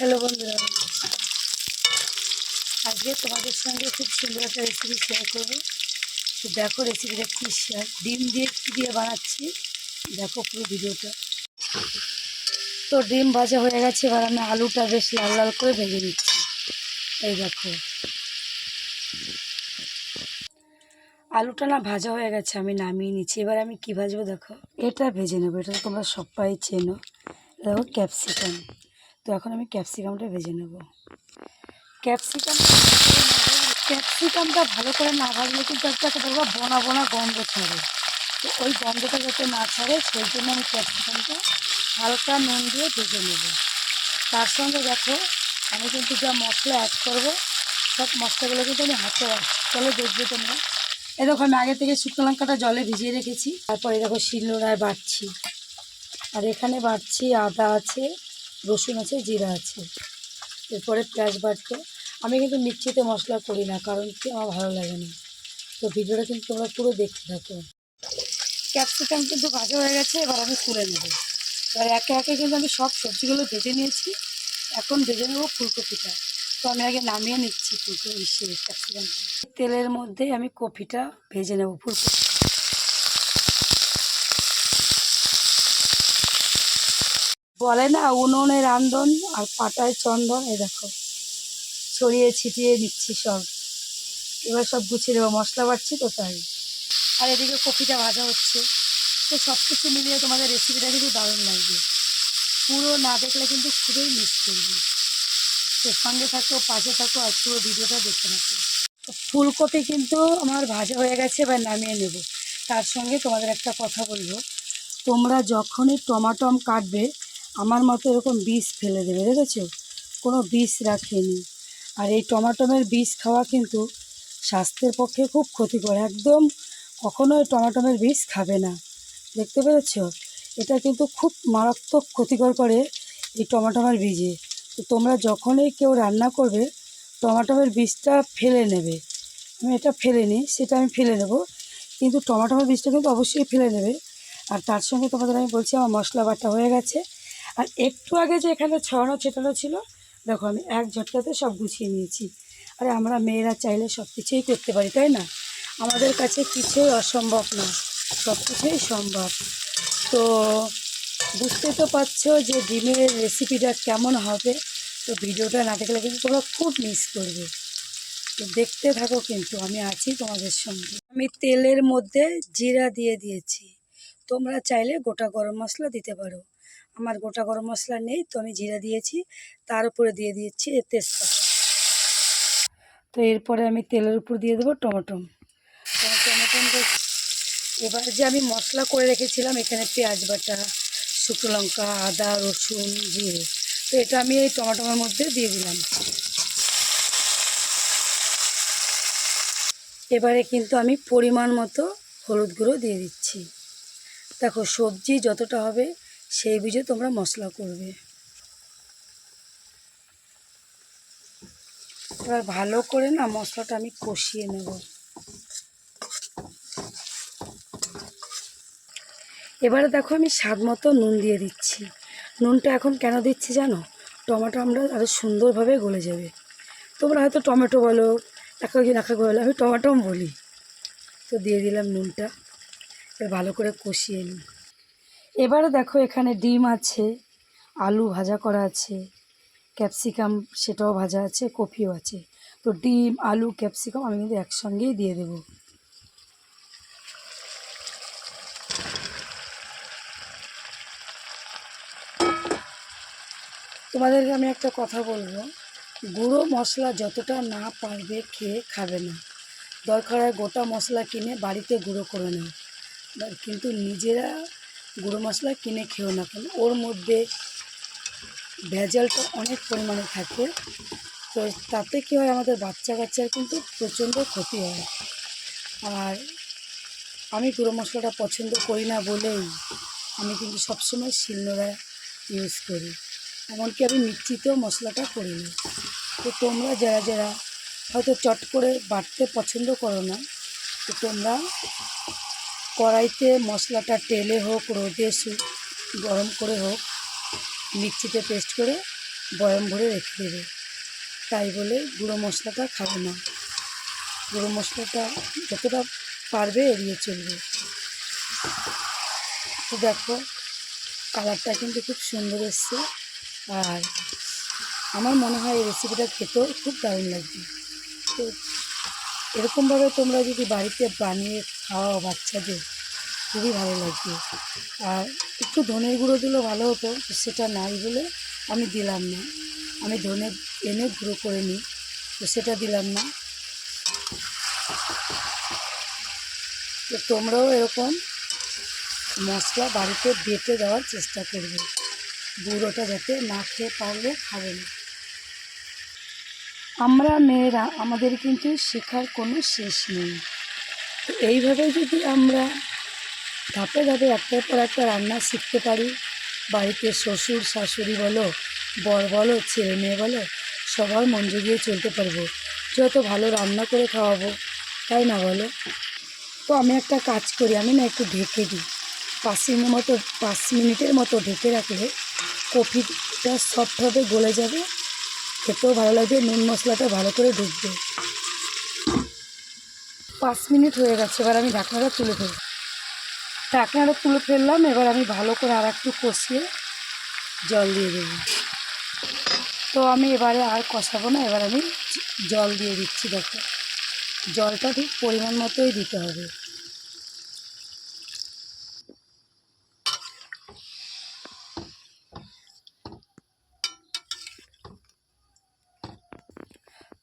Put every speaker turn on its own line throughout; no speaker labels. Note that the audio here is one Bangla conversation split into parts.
হ্যালো বন্ধুরা। আজকে তোমাদের সঙ্গে খুব সুন্দর একটা রেসিপি শেয়ার করব। তো দেখো রেসিপিটা কী শেয়ার ডিম দিয়ে কী দিয়ে বানাচ্ছি? দেখো পুরো ভিডিওটা। তো ডিম ভাজা হয়ে গেছে, এবার আমি আলুটা বেশ লাল লাল করে ভেজে নিচ্ছি। এই দেখো। আলুটা না ভাজা হয়ে গেছে, আমি নামিয়ে নিচ্ছি। এবার আমি কি ভাজবো দেখো? এটা ভেজে নেব, এটা তোমরা সবাই চেনো। দেখো ক্যাপসিকাম। তো এখন আমি ক্যাপসিকামটা ভেজে নেব। ক্যাপসিকাম ক্যাপসিকামটা ভালো করে না ভাজলে কিন্তু একটা দেখব বোনা বোনা গন্ধ ছাড়ে। তো ওই গন্ধটা যাতে না ছাড়ে, সেই জন্য আমি ক্যাপসিকামটা হালকা নুন দিয়ে ভেজে নেব। তার সঙ্গে দেখো, আমি কিন্তু যা মশলা অ্যাড করব, সব মশলাগুলো কিন্তু আমি হাতে চলে দেখবে তোমরা। এ দেখো, আমি আগে থেকে শুকনো লঙ্কাটা জলে ভিজিয়ে রেখেছি। তারপরে দেখো শিলনোড়ায় বাড়ছি। আর এখানে বাড়ছি আদা আছে রসুন আছে, জিরা আছে। এরপরে পেঁয়াজ বাটবো আমি কিন্তু মিক্সিতে মশলা করি না, কারণ কি আমার ভালো লাগে না। তো ভিডিওটা কিন্তু তোমরা পুরো দেখতে থাকো। ক্যাপসিকাম কিন্তু ভাজা হয়ে গেছে, এবার আমি তুলে নেব। এবার একে একে কিন্তু আমি সব সবজিগুলো ভেজে নিয়েছি। এখন ভেজে নেব ফুলকপিটা। তো আমি আগে নামিয়ে নিচ্ছি ফুলকপি ক্যাপসিকামটা। তেলের মধ্যে আমি কপিটা ভেজে নেব ফুলকপি। বলে না, উনুনে রান্ধন আর পাটায় চন্দন এ দেখো। ছড়িয়ে ছিটিয়ে নিচ্ছি সব। এবার সব গুছিয়ে দেবো, মশলা বাড়ছি তো তাই। আর এদিকে কপিটা ভাজা হচ্ছে। তো সব কিছু মিলিয়ে তোমাদের রেসিপিটা কিন্তু দারুণ লাগবে। পুরো না দেখলে কিন্তু খুবই মিস করবে। তো সঙ্গে থাকো, পাশে থাকো আর পুরো ভিডিওটা দেখতে থাকো। ফুলকপি কিন্তু আমার ভাজা হয়ে গেছে, এবার নামিয়ে নেব। তার সঙ্গে তোমাদের একটা কথা বলব। তোমরা যখনই টমাটম কাটবে আমার মতো এরকম বীজ ফেলে দেবে, দেখেছ? কোনো বীজ রাখেনি। আর এই টমাটমের বীজ খাওয়া কিন্তু স্বাস্থ্যের পক্ষে খুব ক্ষতিকর। একদম কখনোই টমাটমের বীজ খাবে না। দেখতে পেরেছ? এটা কিন্তু খুব মারাত্মক ক্ষতিকর করে এই টমাটমের বীজে। তো তোমরা যখনই কেউ রান্না করবে, টমাটমের বীজটা ফেলে নেবে। আমি এটা ফেলে নিই, সেটা আমি ফেলে নেব। কিন্তু টমাটমের বীজটা কিন্তু অবশ্যই ফেলে নেবে। আর তার সঙ্গে তোমাদের আমি বলছি, আমার মশলা বাটা হয়ে গেছে। আর একটু আগে যে এখানে ছড়ানো ছেটানো ছিল, দেখো আমি এক ঝটকাতে সব গুছিয়ে নিয়েছি। আর আমরা মেয়েরা চাইলে সব কিছুই করতে পারি, তাই না? আমাদের কাছে কিছুই অসম্ভব না, সব কিছুই সম্ভব। তো বুঝতে তো পারছ যে ডিমের রেসিপিটা কেমন হবে, তো ভিডিওটা না দেখলে কিন্তু তোমরা খুব মিস করবে। তো দেখতে থাকো কিন্তু, আমি আছি তোমাদের সঙ্গে। আমি তেলের মধ্যে জিরা দিয়ে দিয়েছি। তোমরা চাইলে গোটা গরম মশলা দিতে পারো। আমার গোটা গরম মশলা নেই, তো আমি জিরা দিয়েছি, তার উপরে দিয়ে দিয়েছি তেজপাতা। তো এরপরে আমি তেলের উপর দিয়ে দেবো টমেটো। টমেটো এবার যে আমি মশলা করে রেখেছিলাম, এখানে পেঁয়াজ বাটা, শুকনো লঙ্কা, আদা, রসুন, জিরে, তো এটা আমি এই টমেটোর মধ্যে দিয়ে দিলাম। এবারে কিন্তু আমি পরিমাণ মতো হলুদ গুঁড়ো দিয়ে দিচ্ছি। দেখো সবজি যতটা হবে সেই বুঝে তোমরা মশলা করবে। এবার ভালো করে না মশলাটা আমি কষিয়ে নেব। এবারে দেখো আমি স্বাদ মতো নুন দিয়ে দিচ্ছি। নুনটা এখন কেন দিচ্ছি জানো? টমেটো আমরা আরও সুন্দরভাবে গলে যাবে। তোমরা হয়তো টমেটো বলো একাকি নাকাকি বলো, আমি টমেটো বলি। তো দিয়ে দিলাম নুনটা। এবার ভালো করে কষিয়ে নিই। এবারে দেখো এখানে ডিম আছে, আলু ভাজা করা আছে, ক্যাপসিকাম সেটাও ভাজা আছে, কপিও আছে। তো ডিম, আলু, ক্যাপসিকাম আমি কিন্তু একসঙ্গেই দিয়ে দেবো। তোমাদেরকে আমি একটা কথা বলব, গুঁড়ো মশলা যতটা না পারবে খেয়ে খাবে না। দরকার হয় গোটা মশলা কিনে বাড়িতে গুঁড়ো করে বা- কিন্তু নিজেরা গুঁড়ো মশলা কিনে খেও না কেন? ওর মধ্যে ভেজালটা অনেক পরিমাণে থাকে। তো তাতে কী হয়, আমাদের বাচ্চা কাচ্চার কিন্তু প্রচণ্ড ক্ষতি হয়। আর আমি গুঁড়ো মশলাটা পছন্দ করি না বলেই আমি কিন্তু সবসময় শিলনোড়া ইউজ করি। এমনকি আমি মিক্সিতেও মশলাটা করি না। তো তোমরা যারা যারা হয়তো চট করে বাটতে পছন্দ করো না, তো তোমরা কড়াইতে মশলাটা তেলে হোক, রোদে গরম করে হোক, মিক্সিতে পেস্ট করে বয়ম ভরে রেখে দেবে। তাই বলে গুঁড়ো মশলাটা খাবে না। গুঁড়ো মশলাটা যতটা পারবে এড়িয়ে চলবে। তো দেখো, কালারটা কিন্তু খুব সুন্দর এসছে। আর আমার মনে হয় এই রেসিপিটা খেতেও খুব দারুণ লাগবে। তো এরকমভাবে তোমরা যদি বাড়িতে বানিয়ে খাওয়াও বাচ্চাদের খুবই ভালো লাগবে। আর একটু ধনের গুঁড়ো দিলেও ভালো হতো সেটা নাই বলে আমি দিলাম না। আমি ধনে এনে গুঁড়ো করে নিই, তো সেটা দিলাম না। তো তোমরাও এরকম মশলা বাড়িতে বেটে দেওয়ার চেষ্টা করবে। গুঁড়োটা যাতে না খেয়ে পারলে খাবে না। আমরা মেয়েরা, আমাদের কিন্তু শেখার কোনো শেষ নেই। তো এইভাবে যদি আমরা ধাপে ধাপে একটার পর একটা রান্না শিখতে পারি। বাড়িতে শ্বশুর, শাশুড়ি বলো, বর বলো, ছেলে মেয়ে বলো, সবার মন জুগিয়ে চলতে পারব। যত ভালো রান্না করে খাওয়াবো, তাই না বলো? তো আমি একটা কাজ করি, আমি না একটু ঢেকে দিই। পাঁচ মিনিট মতো, পাঁচ মিনিটের মতো ঢেকে রাখলে কফিটা সফটভাবে গলে যাবে, খেতেও ভালো লাগবে, নুন মশলাটা ভালো করে ঢুকবে। পাঁচ মিনিট হয়ে গেছে, এবার আমি ঢাকনাটা তুলে ফেলব ঢাকনাটা তুলে ফেললাম, এবার আমি ভালো করে আর একটু কষিয়ে জল দিয়ে দেবো। তো আমি এবারে আর কষাবো না, এবার আমি জল দিয়ে দিচ্ছি, দেখো। জলটা ঠিক পরিমাণ মতোই দিতে হবে।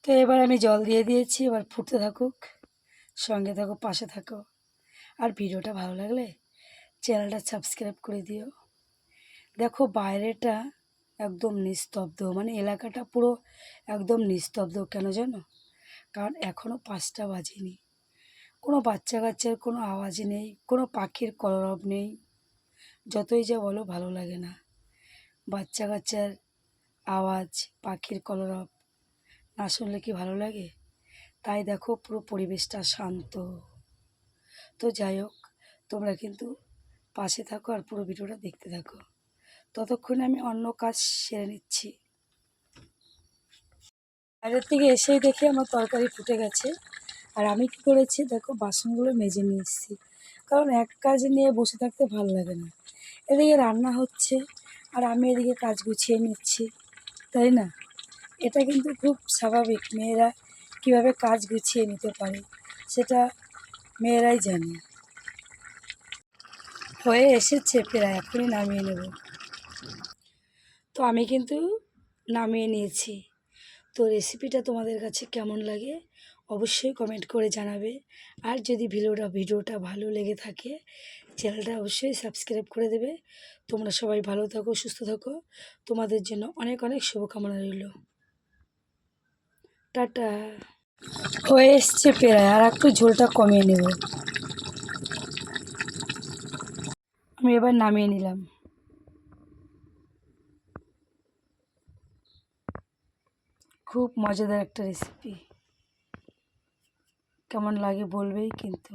তো এবার আমি জল দিয়ে দিয়েছি, এবার ফুটতে থাকুক, সঙ্গে থাকো, পাশে থাকো। আর ভিডিওটা ভালো লাগলে চ্যানেলটা সাবস্ক্রাইব করে দিও। দেখো বাইরেটা একদম নিস্তব্ধ মানে এলাকাটা পুরো একদম নিস্তব্ধ। কেন জানো? কারণ এখনও পাঁচটা বাজেনি। কোনো বাচ্চা কাচ্চার কোনো আওয়াজ নেই, কোনো পাখির কলরব নেই। যতই যা বলো ভালো লাগে না। বাচ্চা কাচ্চার আওয়াজ, পাখির কলরব, না শুনলে কি ভালো লাগে? তাই দেখো পুরো পরিবেশটা শান্ত। তো যাই হোক, তোমরা কিন্তু পাশে থাকো আর পুরো ভিডিওটা দেখতে থাকো। ততক্ষণে আমি অন্য কাজ সেরে নিচ্ছি। বাইরের থেকে এসেই দেখি আমার তরকারি ফুটে গেছে। আর আমি কি করেছি, দেখো বাসনগুলো মেজে নিয়ে এসেছি। কারণ এক কাজ নিয়ে বসে থাকতে ভালো লাগে না। এদিকে রান্না হচ্ছে আর আমি এদিকে কাজ গুছিয়ে নিচ্ছি। তাই না? এটা কিন্তু খুব স্বাভাবিক। মেয়েরা কীভাবে কাজ গুছিয়ে নিতে পারে, সেটা মেয়েরাই জানে। হয়ে এসেছে প্রায় এখনই নামিয়ে নেব। তো আমি কিন্তু নামিয়ে নিয়েছি। তো রেসিপিটা তোমাদের কাছে কেমন লাগে অবশ্যই কমেন্ট করে জানাবে। আর যদি ভিডিওটা ভিডিওটা ভালো লেগে থাকে, চ্যানেলটা অবশ্যই সাবস্ক্রাইব করে দেবে। তোমরা সবাই ভালো থাকো, সুস্থ থাকো। তোমাদের জন্য অনেক অনেক শুভকামনা রইল। টাটা। হয়ে এসছে প্রায়, আর একটু ঝোলটা কমিয়ে নেব। আমি এবার নামিয়ে নিলাম। খুব মজাদার একটা রেসিপি কেমন লাগে বলবেই কিন্তু।